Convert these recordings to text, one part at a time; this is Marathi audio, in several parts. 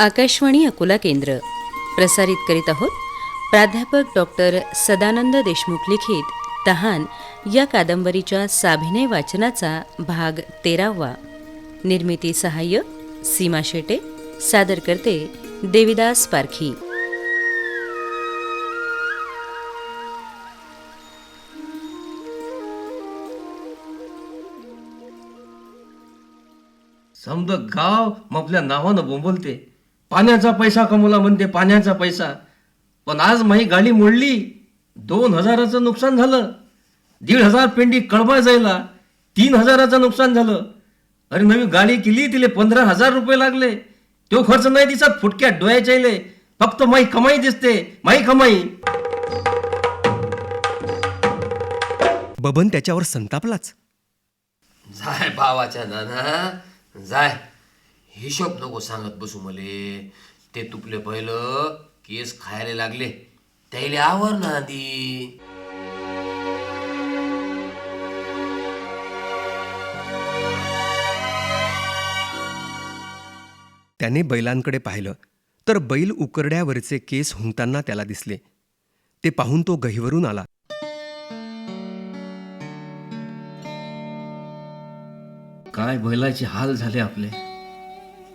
आकाशवाणी अकोला केंद्र. प्रसारित करीत आहोत प्राध्यापक डॉक्टर सदानंद देशमुख लिखित. तहान या कादंबरीच्या साभिनय वाचनाचा भाग तेरावा. निर्मिती सहाय्य सीमा शेटे सादर करते देविदास पारखी. समद गाव आपल्या नावानं बोंबलते. पाण्याचा पैसा कमवला म्हणते पाण्याचा पैसा. पण आज माही गाडी मोडली दोन हजाराचं नुकसान झालं. दीड हजार पेंडी कळबा जायला तीन हजाराचं नुकसान झालं. अरे नवी गाडी केली तिले पंधरा हजार रुपये लागले. तो खर्च नाही दिसत फुटक्यात डोळ्याच्या फक्त माई कमाई दिसते माई कमाई. बबन त्याच्यावर संतापलाच. जाय भावाच्या नाना जाय. हिशोब नको सांगत बसू मले. ते तुपले पहिलं केस खायला लागले. त्याले आवर ना आधी. त्याने बैलांकडे पाहिलं तर बैल उकरड्यावरचे केस हुंकताना त्याला दिसले. ते पाहून तो गहीवरून आला. काय बैलाचे हाल झाले आपले?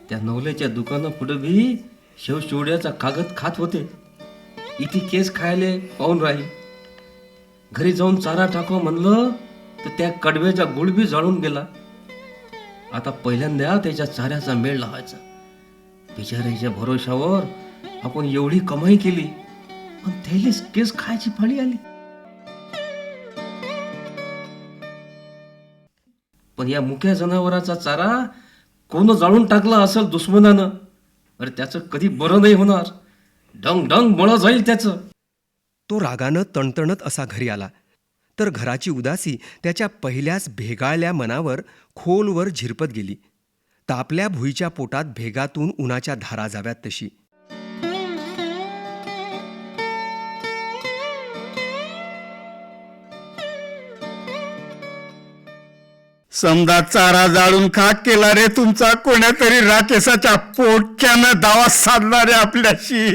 त्या नवल्याच्या दुकानापुढे बी शेव शेवड्याचा कागद खात होते. इथे केस खायले पाहून राहील. घरी जाऊन चारा टाकवा म्हणलं तर त्या कडव्याचा गुळ बी गेला. आता पहिल्यांदा त्याच्या चाऱ्याचा मेळ लावायचा. बिचाऱ्याच्या भरोशावर आपण एवढी कमाई केली पण त्याला केस खायची फाळी आली. पण या मुक्या जनावराचा चारा कोण जाळून टाकला असेल दुश्मनानं? अरे त्याचं कधी बरं नाही होणार. डंग डंग बळ जाईल त्याचं. तो रागानं तणतणत असा घरी आला. तर घराची उदासी त्याच्या पहिल्याच भेगाळल्या मनावर खोलवर झिरपत गेली. तापल्या भुईच्या पोटात भेगातून उन्हाच्या धारा जाव्यात तशी. समजा चारा जाळून खाक केला रे तुमचा कोण्यातरी राकेशाच्या पोटच्यानं दावा साधला रे आपल्याशी.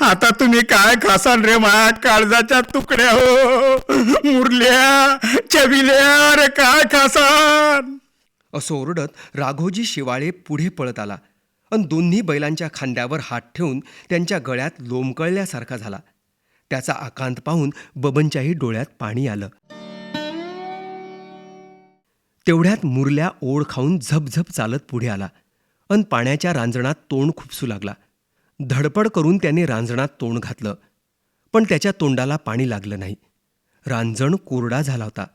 आता तुम्ही काय खासाल रे माया काळजाच्या तुकड्या हो? मुरल्या चविल्या रे काय खासाल? असं ओरडत राघोजी शिवाळे पुढे पळत आला आणि दोन्ही बैलांच्या खांद्यावर हात ठेवून त्यांच्या गळ्यात लोंबकळल्यासारखा झाला. त्याचा आकांत पाहून बबनच्याही डोळ्यात पाणी आलं. तेवढ्यात मुरल्या ओढ खाऊन झपझप चालत पुढे आला. अन पाण्याच्या रांजणात तोंड खुपसू लागला. धडपड करून त्याने रांजणात तोंड घातलं. पण त्याच्या तोंडाला पाणी लागलं नाही. रांजण कोरडा झाला होता.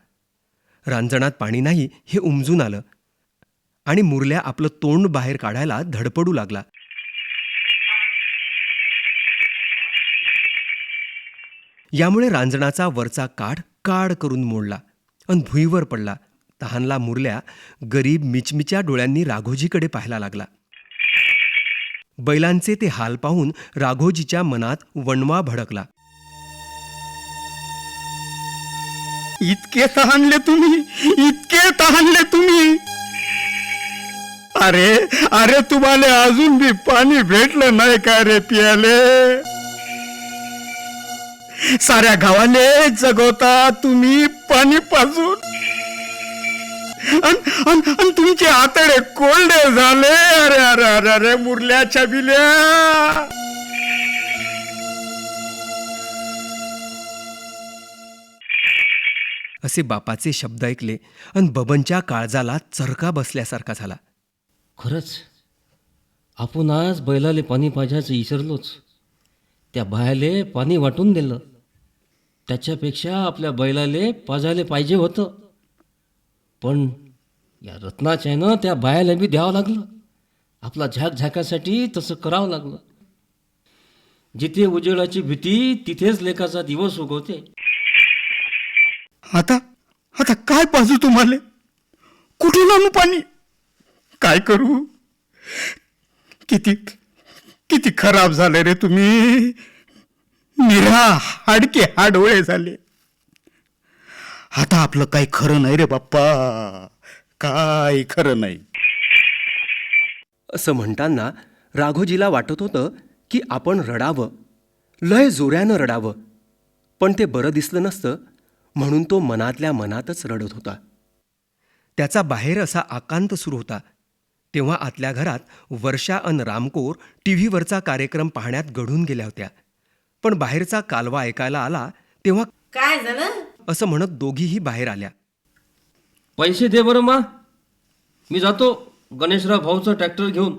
रांजणात पाणी नाही हे उमजून आलं. आणि मुरल्या आपलं तोंड बाहेर काढायला धडपडू लागला. यामुळे रांजणाचा वरचा काठ काड करून मोडला. अन भुईवर पडला. तहानला मुरल्या गरीब मिचमिच्या डोळ्यांनी राघोजीकडे पाहायला लागला. बैलांचे ते हाल पाहून राघोजीच्या मनात वणवा भडकला. इतके तहानले तुम्ही? इतके तहानले तुम्ही? अरे अरे तुम्हाला अजून बी पाणी भेटलं नाही का रे पियाले? साऱ्या गावाने जगवता तुम्ही पाणी पाजून. अन अन अन तुमचे आतडे कोल्डे झाले. अरे अरे अरे अरे मुरल्या छबिल्या. असे बापाचे शब्द ऐकले अन बबनच्या काळजाला चरका बसल्यासारखा झाला. खरंच आपण आज बैलाले पाणी पाजायचं विसरलोच. त्या बायाले पाणी वाटून दिलं. त्याच्यापेक्षा आपल्या बैलाले पाजायला पाहिजे होतं. पण या रत्नाच्यानं त्या बायाला बी द्यावं लागलं. आपला झाक झाकासाठी तसं करावं लागलं. जिथे उजेडाची भीती तिथेच लेखाचा दिवस उगवते. आता आता काय पाजू तुम्हाला? कुठून आणू पाणी? काय करू? किती किती खराब झाले रे तुम्ही. निरा हाडके हाडोळे झाले. आता आपलं काही खरं नाही रे बाप्पा. काय खरं नाही. असं म्हणताना राघोजीला वाटत होतं की आपण रडावं. लय जोऱ्यानं रडावं. पण ते बरं दिसलं नसतं म्हणून तो मनातल्या मनातच रडत होता. त्याचा बाहेर असा आकांत सुरू होता. तेव्हा आतल्या घरात वर्षा अन रामकोर टी व्हीवरचा कार्यक्रम पाहण्यात घडून गेल्या होत्या. पण बाहेरचा कालवा ऐकायला आला तेव्हा काय झालं? असं म्हणत दोघीही बाहेर आल्या. पैसे दे बरं मा. मी जातो गणेशराव भाऊचं ट्रॅक्टर घेऊन.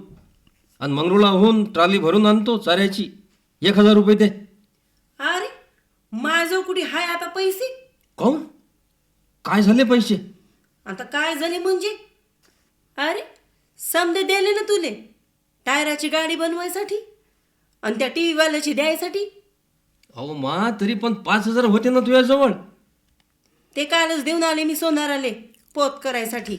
आणि मंगरुळाहून ट्रॉली भरून आणतो चाऱ्याची. एक हजार रुपये दे. अरे माझं कुठे हाय आता पैसे? काऊन? काय झाले पैसे? आता काय झाले म्हणजे? अरे समजे दिले ना तुले टायराची गाडी बनवायसाठी आणि त्या टी व्हीवाल्याची द्यायसाठी. अहो मा तरी पण पाच हजार होते ना तुझ्याजवळ. ते कालच देऊन आले मी सोनाराले पोत करायसाठी.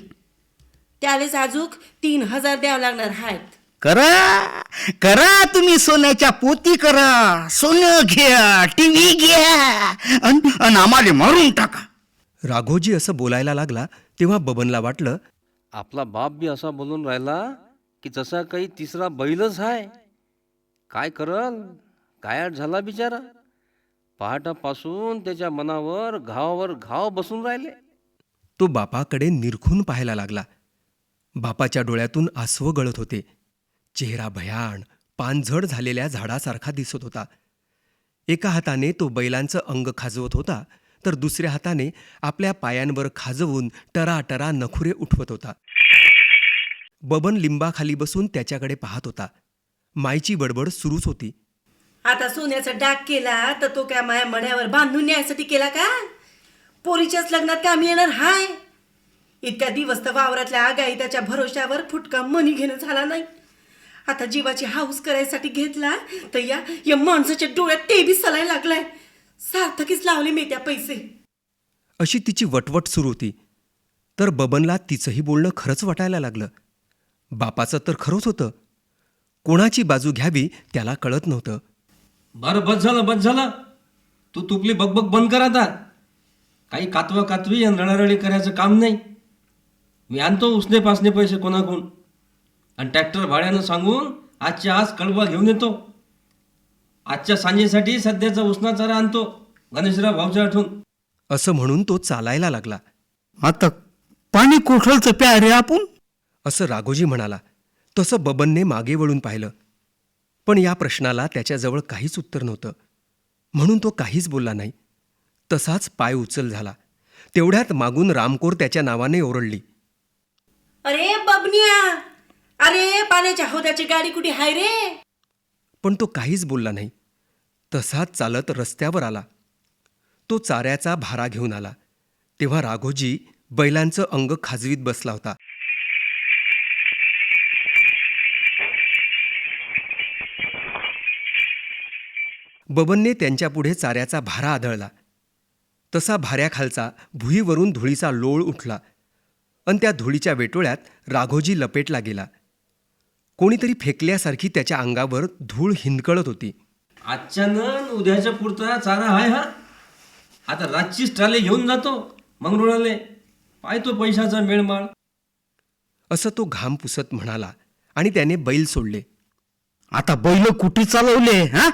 त्यालेच अजूक तीन हजार द्यावं लागणार आहेत करा करा तुम्ही सोन्याच्या पोती करा. सोनं घ्या टीव्ही घ्या आणि आम्हाला मारून टाका. राघोजी असं बोलायला लागला तेव्हा बबनला वाटलं आपला बाप बी असा बोलून राहिला की जसा काही तिसरा बैलच आहे काय करल? गायड झाला बिचारा? पहाटापासून त्याच्या मनावर घावावर घाव बसून राहिले. तो बापाकडे निरखून पाहायला लागला. बापाच्या डोळ्यातून आसव गळत होते. चेहरा भयाण पानझड झालेल्या झाडासारखा दिसत होता. एका हाताने तो बैलांचं अंग खाजवत होता तर दुसऱ्या हाताने आपल्या पायांवर खाजवून टराटरा नखुरे उठवत होता. बबन लिंबाखाली बसून त्याच्याकडे पाहत होता. मायची बडबड सुरूच होती. आता सोन्याचा डाग केला तर तो काय माया मण्यावर बांधून न्यायसाठी केला का? पोरीच्याच लग्नात काम येणार? हाय. इतक्या दिवस तर वावरातल्या आगाई त्याच्या भरोश्यावर फुटका मनी घेणं झाला नाही. आता जीवाची हाऊस करायसाठी घेतला तर या या माणसाच्या डोळ्यात ते बी सलाय लागलाय. सार्थकीच लावले मी त्या पैसे. अशी तिची वटवट सुरू होती. तर बबनला तिचंही बोलणं खरंच वाटायला लागलं. बापाचं तर खरंच होतं. कोणाची बाजू घ्यावी त्याला कळत नव्हतं. बरं बस झालं बस झालं. तू तुपली बकबक बंद कर आता. काही कातवा कातवी आणि रडारडी करायचं काम नाही. मी आणतो उसने पासने पैसे कोणाकडून. आणि ट्रॅक्टर भाड्यानं सांगून आजच्या आज कळवा घेऊन येतो. आजच्या सांजेसाठी सध्याचा उसना चारा आणतो गणेशराव भाऊच्या आठवून असं म्हणून तो चालायला लागला. आता पाणी कोठलचं प्या रे आपण? असं राघोजी म्हणाला. तसं बबनने मागे वळून पाहिलं. पण या प्रश्नाला त्याच्याजवळ काहीच उत्तर नव्हतं. म्हणून तो काहीच बोलला नाही. तसाच पाय उचल झाला. तेवढ्यात मागून रामकोर त्याच्या नावाने ओरडली. अरे बबनिया! अरे पाण्याच्या हौद्याची गाडी कुठे हाय रे? पण तो काहीच बोलला नाही. तसाच चालत रस्त्यावर आला. तो चाऱ्याचा भारा घेऊन आला. तेव्हा राघोजी बैलांचं अंग खाजवीत बसला होता. बबनने त्यांच्यापुढे चाऱ्याचा भारा आदळला. तसा भाऱ्याखालचा भुईवरून धुळीचा लोळ उठला. अन त्या धुळीच्या वेटोळ्यात राघोजी लपेटला गेला. कोणीतरी फेकल्यासारखी त्याच्या अंगावर धूळ हिंदकळत होती. आजच्यानं उद्याच्या पुरता चारा आहे हा. आता रातचीच ट्राले घेऊन जातो मंगरुळाले. पाहतो पैशाचा मेळमाळ. असं तो घाम पुसत म्हणाला आणि त्याने बैल सोडले. आता बैल कुठे चालवले हा?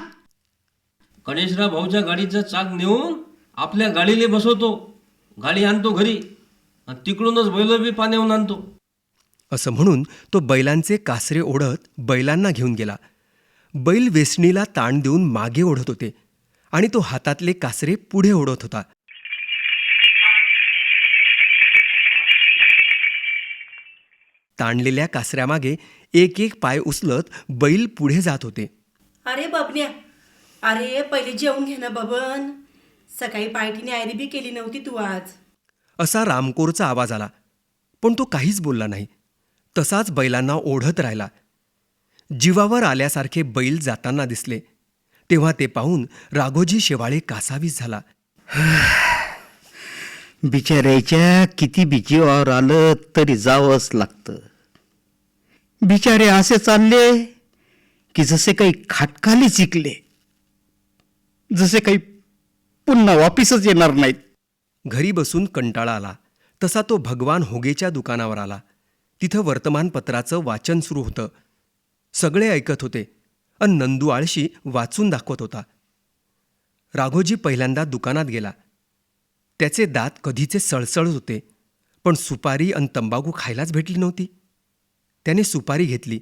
गणेशराव भाऊच्या गाडीचं चाक नेऊन आपल्या गाडीले बसवतो. गाडी आणतो घरी. आणि तिकडूनच बैल बी पाण्याहून आणतो. असं म्हणून तो बैलांचे कासरे ओढत बैलांना घेऊन गेला. बैल वेसणीला ताण देऊन मागे ओढत होते आणि तो हातातले कासरे पुढे ओढत होता. ताणलेल्या कासऱ्यामागे एक एक पाय उचलत बैल पुढे जात होते. अरे बबन्या अरे पहिले जेवून घे ना बबन. सकाळी पायटीने आयरी बी केली नव्हती तू आज. असा रामकोरचा आवाज आला. पण तो काहीच बोलला नाही. तसाच बैलांना ओढत राहिला. जीवावर आल्यासारखे बैल जाताना दिसले. तेव्हा ते पाहून राघोजी शेवाळे कासावीस झाला. बिचाऱ्याच्या किती बी जीवावर आलं तरी जावंच लागतं. बिचारे असे चालले की जसे काही खाटकाली चिकले. जसे काही पुन्हा वापिसच येणार नाहीत. घरी बसून कंटाळा आला. तसा तो भगवान होगेच्या दुकानावर आला. तिथं वर्तमानपत्राचं वाचन सुरू होतं. सगळे ऐकत होते अन नंदू आळशी वाचून दाखवत होता. राघोजी पहिल्यांदा दुकानात गेला. त्याचे दात कधीचे सळसळत होते पण सुपारी अन तंबाखू खायलाच भेटली नव्हती. त्याने सुपारी घेतली.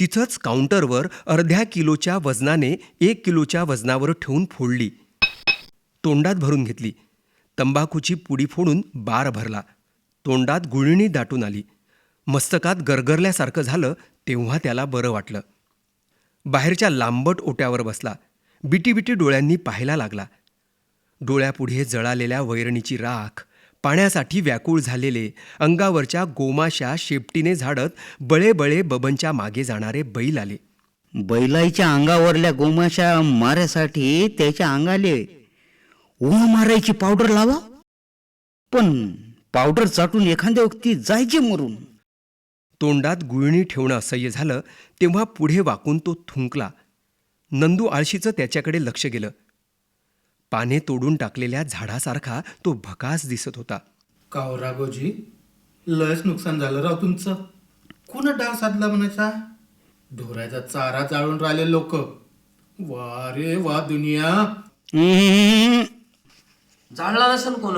तिथंच काउंटरवर अर्ध्या किलोच्या वजनाने एक किलोच्या वजनावर ठेवून फोडली. तोंडात भरून घेतली. तंबाखूची पुडी फोडून बार भरला. तोंडात गुळणी दाटून आली. मस्तकात गरगरल्यासारखं झालं तेव्हा त्याला बरं वाटलं. बाहेरच्या लांबट ओट्यावर बसला. बिटीबिटी डोळ्यांनी पाहायला लागला. डोळ्यापुढे जळालेल्या वैरणीची राख पाण्यासाठी व्याकुळ झालेले अंगावरच्या गोमाशा शेपटीने झाडत बळेबळे बबनच्या मागे जाणारे बैल आले. बैलाईच्या अंगावरल्या गोमाशा माऱ्यासाठी त्याच्या अंगाले उहा मारायची पावडर लावा. पण पावडर चाटून एखाद्या व्यक्ती जायचे मरून. तोंडात गुळणी ठेवणं असह्य झालं तेव्हा पुढे वाकून तो थुंकला. नंदू आळशीचं त्याच्याकडे लक्ष गेलं. पाने तोडून टाकलेल्या झाडासारखा तो भकास दिसत होता. का हो राघोजी लयच नुकसान झालं राव तुमचं. कुणा डाव साधला म्हणायचा? ढोराचा चारा जाळून राहिले लोक. वा रे वा दुनिया. जाळला नसन कोण?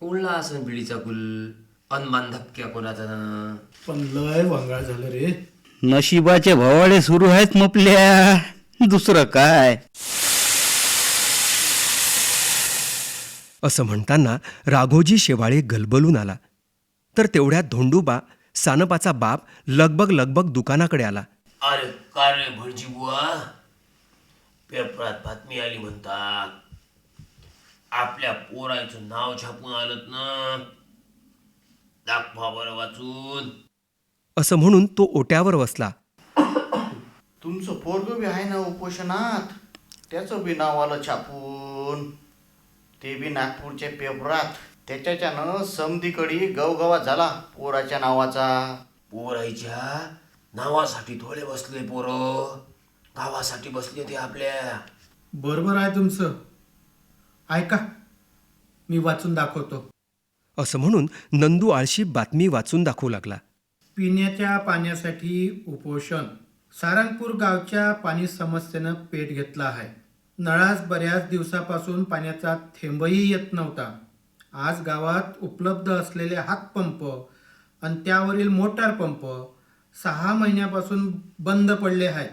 उडला असन बिडीचा गुल. अनमान धपक्या कोणाचा? पण लय वंगाळ झालं रे. नशिबाचे भवाडे सुरू आहेत मपल्या. दुसरं काय? असं म्हणताना राघोजी शेवाळे गलबलून आला. तर तेवढ्यात धोंडूबा सानपाचा बाप लगबग लगबग दुकानाकडे आला. अरे का रे भटजी बुवा? पेपरात बातमी आली म्हणतात. आपल्या पोराचं नाव छापून आलं ना. दाखवा बरं वाचून. असं म्हणून तो ओट्यावर बसला. तुमचं पोरग बी आहे ना उपोषणात? त्याचं बी नाव आलं छापून. ते बी नागपूरच्या पेपरात त्याच्याच्यानं समधीकडी गवगवा झाला पोराच्या नावाचा. पोराईच्या नावासाठी थोडे बसले पोरं. गावासाठी बसले ते आपल्या. बरोबर आहे तुमचं. ऐका मी वाचून दाखवतो. असं म्हणून नंदू आळशी बातमी वाचून दाखवू लागला. पिण्याच्या पाण्यासाठी उपोषण. सारंगपूर गावच्या पाणी समस्येनं पेट घेतला आहे. नळास बऱ्याच दिवसापासून पाण्याचा थेंबही येत नव्हता. आज गावात उपलब्ध असलेले हातपंप आणि त्यावरील मोटार पंप सहा महिन्यापासून बंद पडले आहेत.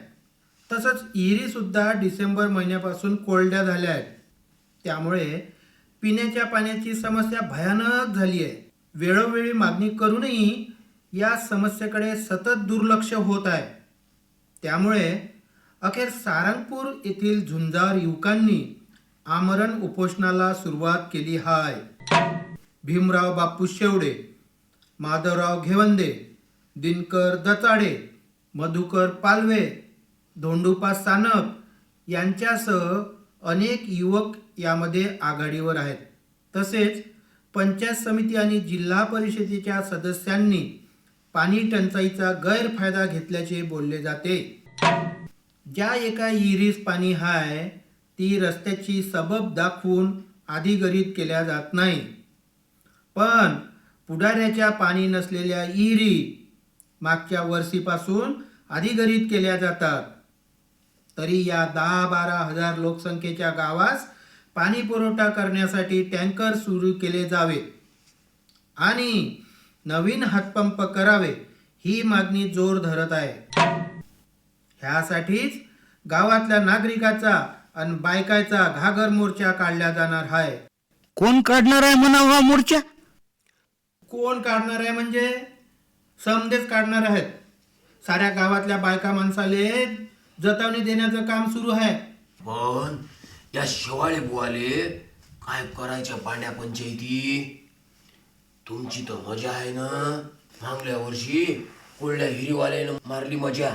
तसंच इरीसुद्धा डिसेंबर महिन्यापासून कोरड्या झाल्या आहेत. त्यामुळे पिण्याच्या पाण्याची समस्या भयानक झाली आहे. वेळोवेळी मागणी करूनही या समस्येकडे सतत दुर्लक्ष होत आहे. त्यामुळे अखेर सारंगपूर येथील झुंजार युवकांनी आमरण उपोषणाला सुरुवात केली हाय. भीमराव बापू शेवडे माधवराव घेवंदे दिनकर दचाडे मधुकर पालवे धोंडूपा सानप यांच्यासह अनेक युवक यामध्ये आघाडीवर आहेत. तसेच पंचायत समिती आणि जिल्हा परिषदेच्या सदस्यांनी पाणी टंचाईचा गैरफायदा घेतल्याचे बोलले जाते. ज्या एका इरीस पाणी हाय ती रस्त्याची सबब दाखवून अधिग्रहित केल्या जात नाही. पण पुढाऱ्याच्या पाणी नसलेल्या इरी मागच्या वर्षीपासून अधिग्रहित केल्या जातात. तरी या दहा बारा हजार लोकसंख्येच्या गावास पाणी पुरवठा करण्यासाठी टँकर सुरू केले जावे आणि नवीन हातपंप करावे ही मागणी जोर धरत आहे. ह्यासाठीच गावातल्या नागरिकाचा आणि बायकाचा घागर मोर्चा काढला जाणार आहे कोण काढणार आहे म्हणा हा मोर्चा? कोण काढणार आहे म्हणजे? समदेच काढणार आहेत. साऱ्या गावातल्या बायका माणसाले जतावणी देण्याचं काम सुरू आहे. पण या शेवाळे बुवाले काय करायच्या पाण्या पंचायती? तुमची तर मजा आहे ना? मागल्या वर्षी कोळड्या हिरीवाल्यानं मारली मजा.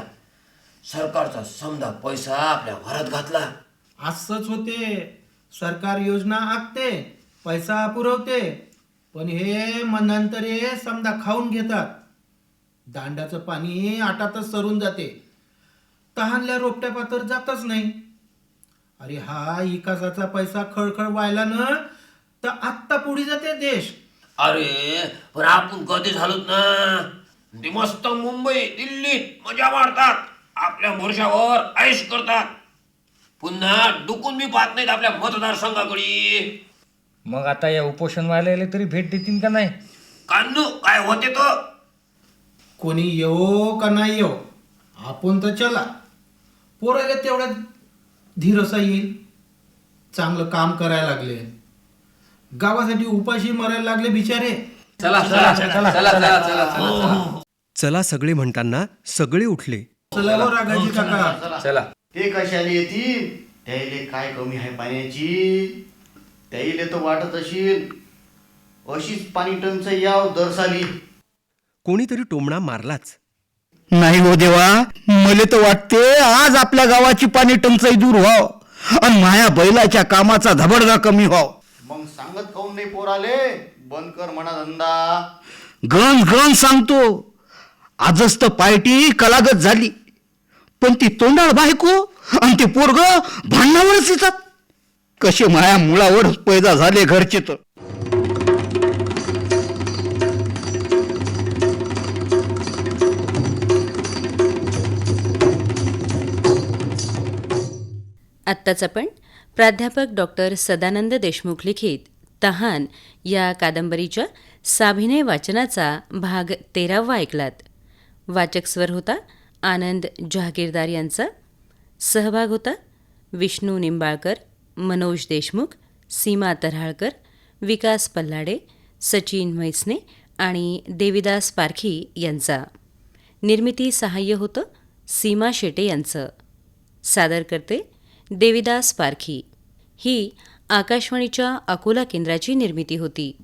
सरकारचा समजा पैसा आपल्या घरात घातला. असंच होते. सरकार योजना आखते पैसा पुरवते पण हे मनांतरे समजा खाऊन घेतात. दांडाचं पाणी आटातच सरून जाते. तहानल्या रोपट्या पातर जातच नाही. अरे हा विकासाचा पैसा खळखळ व्हायला ना तर आत्ता पुढे जाते देश. अरे पण आपण कधी झालोत ना? ते मस्त मुंबई दिल्लीत मजा मारतात. आपल्या मोर्चावर ऐश करतात. पुन्हा डुकून बी पाहत नाहीत आपल्या मतदारसंघाकडे. मग आता या उपोषण व्हायला तरी भेट देतील का नाही? कांदू काय होते तो? कोणी येऊ का नाही येऊ आपण तर चला. पोरायला तेवढा धीरसा येईल. चांगलं काम करायला लागले. गावासाठी उपाशी मरायला लागले बिचारे. चला चला. चला चला चला चला. चला सगळे म्हणताना सगळे उठले. चला हो रागाजी काका. चला. ते कशाला येतील? काय कमी आहे पाण्याची? त्याइले तर वाटत असेल. अशीच पाणी टंचाई याव दरसाली. कोणीतरी टोमणा मारलाच. नाही हो देवा मला तर वाटते आज आपल्या गावाची पाणी टंचाई दूर व्हाव आणि माया बैलाच्या कामाचा धबडगा कमी व्हाव. मग सांगत काऊन नाही पोराले बंद कर म्हणा धंदा. गण गण सांगतो. आजच तर पार्टी कलागत झाली. पण ती तोंडाळ बायको आणि ते पोरग भांडणावरच येतात. कसे माया मुळावर पैदा झाले घरचे तर. आत्ताच आपण प्राध्यापक डॉक्टर सदानंद देशमुख लिखित तहान या कादंबरीच्या साभिनय वाचनाचा भाग तेरावा ऐकलात. वाचक स्वर होता आनंद जहागीरदार यांचा. सहभाग होता विष्णू निंबाळकर मनोज देशमुख सीमा तऱ्हाळकर विकास पल्लाडे सचिन म्हैसने आणि देविदास पारखी यांचा. निर्मिती सहाय्य होतं सीमा शेटे यांचं. सादर करते देविदास पारखी. ही आकाशवाणीच्या अकोला केंद्राची निर्मिती होती.